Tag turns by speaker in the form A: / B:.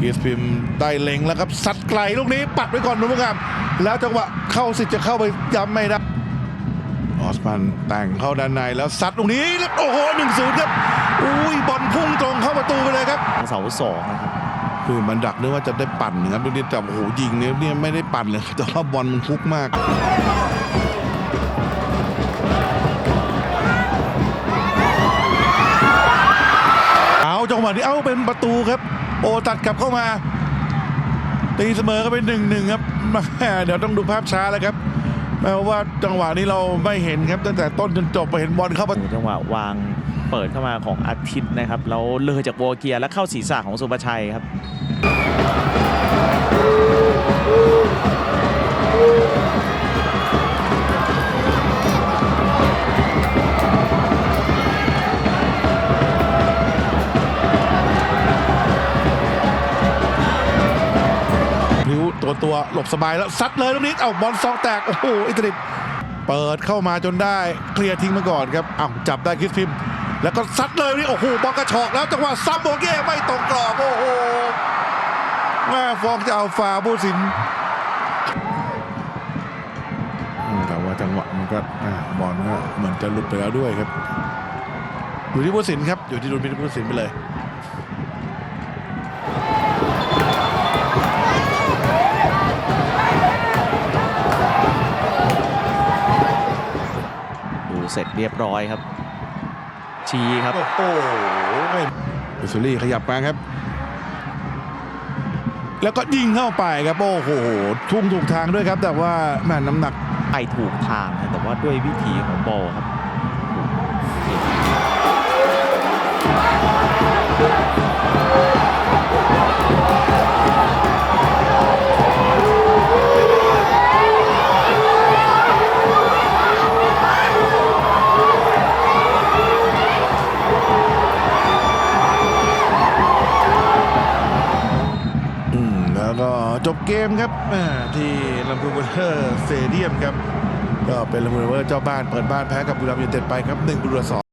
A: กีสพิมพ์ได้เล็งแล้วครับสัดไกลลูกนี้ปัดไว้ก่อนนุ่มงามแล้วจังหวะเข้าสิทธิ์จะเข้าไปย้ำไม่ได้ออสมันแต่งเข้าด้านในแล้วซัดลูกนี้แล้วโอ้โหหนึ่งศูนย์ครับอุ้ยบอลพุ่งตรงเข้าประตูไปเลยครับ
B: ของเสาสองนะครับ
A: คือมันดักนึกว่าจะได้ปั่นนะครับดูนี่แต่โอ้โหยิงเนี่ยเนี่ยไม่ได้ปั่นเลยแต่ว่าบอลมันพุกมากเอาจังหวะนี้เอาเป็นประตูครับ โอตัดกลับเข้ามา ตีเสมอก็เป็นหนึ่งหนึ่งครับม่เดี๋ยวต้องดูภาพช้าแล้วครับแม้ว่าจังหวะนี้เราไม่เห็นครับตั้งแต่ต้นจนจบไปเห็นบอลเข้าประตู
B: จังหวะวางเปิดเข้ามาของอาทิตย์นะครับแล้วเลยจากโวเกียร์แล้วเข้าศีรษะของสุภชัยครับ
A: วตัวตัวหลบสบายแล้วซัดเลยลูกนี้เอาบอลซองแตก โอ้โหอิตาลีเปิดเข้ามาจนได้เคลียร์ทิ้งมาก่อนครับอ้าวจับได้คริสพิมแล้วก็ซัดเลยนี่โอ้โหบอลกระชอกแล้วจังหวะซัมโบเก้ไม่ตรงกรอบโอ้โหแม่ฟองจะเอาฟาผู้สินแต่ว่าจังหวะมันก็บอลก็เหมือนจะหลุดไปแล้วด้วยครับ อยู่ที่ผู้สินครับอยู่ที่ดุลพินิจผู้สินไปเลย
B: เสร็จเรียบร้อยครับ ชี้ครับ
A: โอ้โหเบสซูรี่ขยับมาครับ แล้วก็ยิงเข้าไปครับโอ้โหทุ่งถูกทางด้วยครับ แต่ว่าแม่น้ำหนัก
B: ไปถูกทางนะแต่ว่าด้วยวิถีของบอลครับ
A: จบเกมครับที่ลำพูนเวอร์สเตเดียมครับก็เป็นลำพูนเวอร์เจ้าบ้านเปิดบ้านแพ้กับบุรีรัมย์ยูไนเต็ดไปครับ1บุรีรัมย์